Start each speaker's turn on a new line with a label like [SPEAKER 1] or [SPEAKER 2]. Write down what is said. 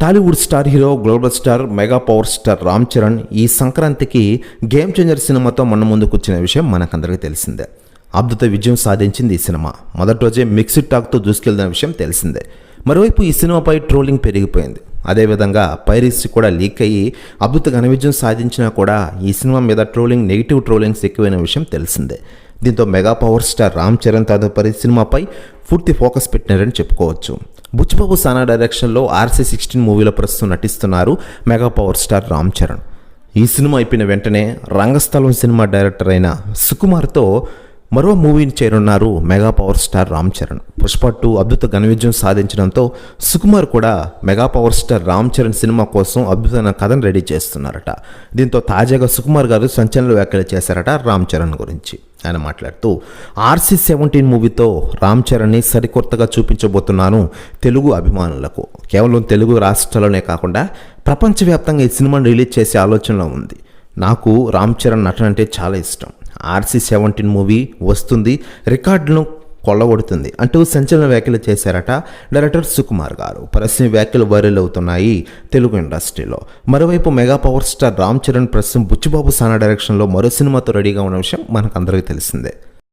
[SPEAKER 1] Tollywood star hero global star mega power star Ram Charan ఈ సంక్రాంతికి game changer సినిమాతో మన ముందుకు వచ్చిన విషయం మనకందరికీ తెలిసిందే. అద్భుత విజయం సాధించింది ఈ సినిమా. మొదటి రోజే మిక్స్డ్ టాక్తో దూసుకెళ్ళిన విషయం తెలిసిందే. మరోవైపు ఈ సినిమాపై ట్రోలింగ్ పెరిగిపోయింది. అదేవిధంగా పైరసీ కూడా లీక్ అయ్యి అద్భుత ఘన విజయం సాధించినా కూడా ఈ సినిమా మీద ట్రోలింగ్ నెగిటివ్ ట్రోలింగ్స్ ఎక్కువైన విషయం తెలిసిందే. దీంతో mega power star Ram Charan తదుపరి సినిమాపై పూర్తి ఫోకస్ పెట్టినారని చెప్పుకోవచ్చు. బుచ్చిబాబు సానా డైరెక్షన్లో ఆర్సీ సిక్స్టీన్ మూవీలో ప్రస్తుతం నటిస్తున్నారు mega power star Ram Charan. ఈ సినిమా అయిపోయిన వెంటనే రంగస్థలం సినిమా డైరెక్టర్ అయిన సుకుమార్తో మరో మూవీని చేరున్నారు mega power star Ram Charan. Pushpa two అద్భుత ఘనవిజయం సాధించడంతో సుకుమార్ కూడా mega power star Ram Charan cinema కోసం అద్భుతమైన కథను రెడీ చేస్తున్నారట. దీంతో తాజాగా సుకుమార్ గారు సంచలన వ్యాఖ్యలు చేశారట రామ్ చరణ్ గురించి. ఆయన మాట్లాడుతూ ఆర్సీ సెవెంటీన్ మూవీతో రామ్ చరణ్ని సరికొత్తగా చూపించబోతున్నాను తెలుగు అభిమానులకు. కేవలం తెలుగు రాష్ట్రాల్లోనే కాకుండా ప్రపంచవ్యాప్తంగా ఈ సినిమాను రిలీజ్ చేసే ఆలోచనలో ఉంది. నాకు రామ్ చరణ్ నటన అంటే చాలా ఇష్టం. ఆర్సీ సెవెంటీన్ మూవీ వస్తుంది రికార్డులను కొల్లగొడుతుంది. అంటూ సంచలన వ్యాఖ్యలు చేశారట డైరెక్టర్ సుకుమార్ గారు. ప్రశ్న వ్యాఖ్యలు వైరల్ అవుతున్నాయి తెలుగు ఇండస్ట్రీలో. మరోవైపు mega power star Ram Charan ప్రస్తుతం బుచ్చిబాబు సానా డైరెక్షన్లో మరో సినిమాతో రెడీగా ఉన్న విషయం మనకు అందరికీ తెలిసిందే.